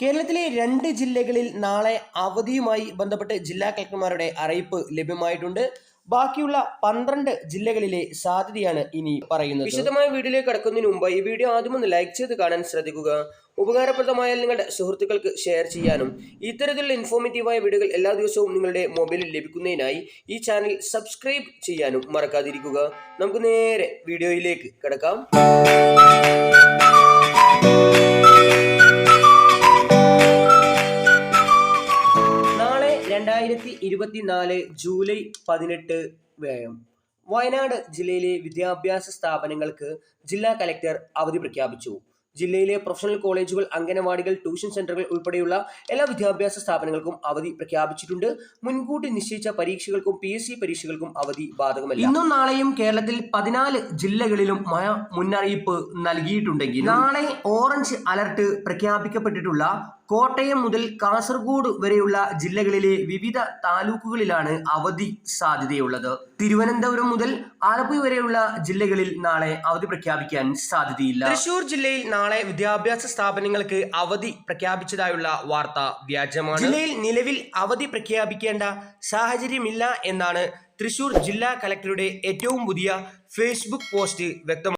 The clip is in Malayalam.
കേരളത്തിലെ രണ്ട് ജില്ലകളിൽ നാളെ അവധിയുമായി ബന്ധപ്പെട്ട് ജില്ലാ കളക്ടർമാരുടെ അറിയിപ്പ് ലഭ്യമായിട്ടുണ്ട്. ബാക്കിയുള്ള പന്ത്രണ്ട് ജില്ലകളിലെ സാധ്യതയാണ് ഇനി പറയുന്നത്. വിശദമായ വീഡിയോയിലേക്ക് കടക്കുന്നതിന് മുമ്പ് ഈ വീഡിയോ ആദ്യം ഒന്ന് ലൈക്ക് ചെയ്ത് കാണാൻ ശ്രദ്ധിക്കുക. ഉപകാരപ്രദമായാൽ നിങ്ങളുടെ സുഹൃത്തുക്കൾക്ക് ഷെയർ ചെയ്യാനും. ഇത്തരത്തിലുള്ള ഇൻഫോർമേറ്റീവായ വീഡിയോകൾ എല്ലാ ദിവസവും നിങ്ങളുടെ മൊബൈലിൽ ലഭിക്കുന്നതിനായി ഈ ചാനൽ സബ്സ്ക്രൈബ് ചെയ്യാനും മറക്കാതിരിക്കുക. നമുക്ക് നേരെ വീഡിയോയിലേക്ക് കിടക്കാം. രണ്ടായിരത്തി ഇരുപത്തിനാല് ജൂലൈ പതിനെട്ട് വ്യായം. വയനാട് ജില്ലയിലെ വിദ്യാഭ്യാസ സ്ഥാപനങ്ങൾക്ക് ജില്ലാ കലക്ടർ അവധി പ്രഖ്യാപിച്ചു. ജില്ലയിലെ പ്രൊഫഷണൽ കോളേജുകൾ അംഗനവാടികൾ ട്യൂഷൻ സെന്ററുകൾ ഉൾപ്പെടെയുള്ള എല്ലാ വിദ്യാഭ്യാസ സ്ഥാപനങ്ങൾക്കും അവധി പ്രഖ്യാപിച്ചിട്ടുണ്ട്. മുൻകൂട്ടി നിശ്ചയിച്ച പരീക്ഷകൾക്കും പി എസ് സി പരീക്ഷകൾക്കും അവധി ബാധകമല്ല. ഇന്നും നാളെയും കേരളത്തിൽ പതിനാല് ജില്ലകളിലും മഴ മുന്നറിയിപ്പ് നൽകിയിട്ടുണ്ടെങ്കിൽ നാളെ ഓറഞ്ച് അലർട്ട് പ്രഖ്യാപിക്കപ്പെട്ടിട്ടുള്ള കോട്ടയം മുതൽ കാസർഗോഡ് വരെയുള്ള ജില്ലകളിലെ വിവിധ താലൂക്കുകളിലാണ് അവധി സാധ്യതയുള്ളത്. തിരുവനന്തപുരം മുതൽ ആലപ്പുഴ വരെയുള്ള ജില്ലകളിൽ നാളെ അവധി പ്രഖ്യാപിക്കാൻ സാധ്യതയില്ല. തൃശൂർ ജില്ലയിൽ നാളെ വിദ്യാഭ്യാസ സ്ഥാപനങ്ങൾക്ക് അവധി പ്രഖ്യാപിച്ചതായുള്ള വാർത്ത വ്യാജമാണ്. ജില്ലയിൽ നിലവിൽ അവധി പ്രഖ്യാപിക്കേണ്ട സാഹചര്യമില്ല എന്നാണ് തൃശൂർ ജില്ലാ കലക്ടറുടെ ഏറ്റവും പുതിയ ഫേസ്ബുക്ക് പോസ്റ്റ് വ്യക്തമാക്കുന്നത്.